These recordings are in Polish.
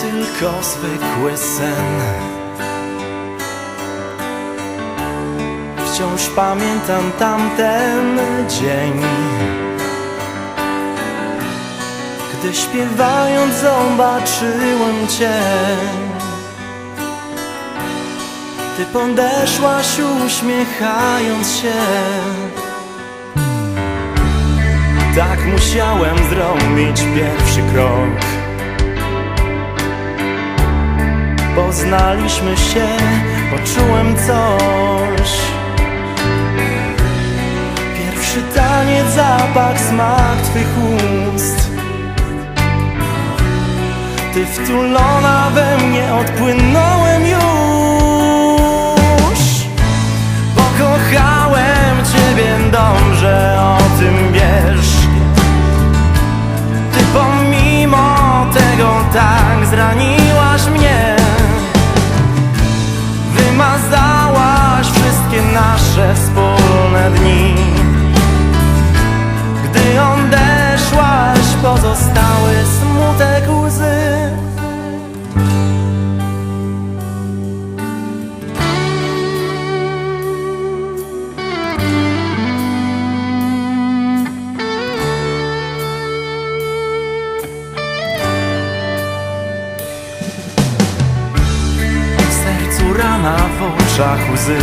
tylko zwykły sen. Wciąż pamiętam tamten dzień, gdy śpiewając zobaczyłem Cię. Ty podeszłaś uśmiechając się. Tak musiałem zrobić pierwszy krok. Poznaliśmy się, poczułem coś. Pierwszy taniec, zapach, smak Twych ust. Ty wtulona we mnie, odpłynąłem pozostały smutek łzy. W sercu rana, w oczach łzy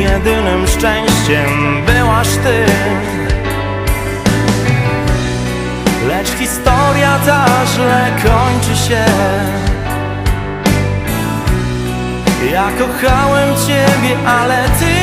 jedynym szczęściem byłaś Ty. Lecz historia ta źle kończy się. Ja kochałem Ciebie, ale Ty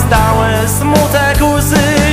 pozostały smutek łzy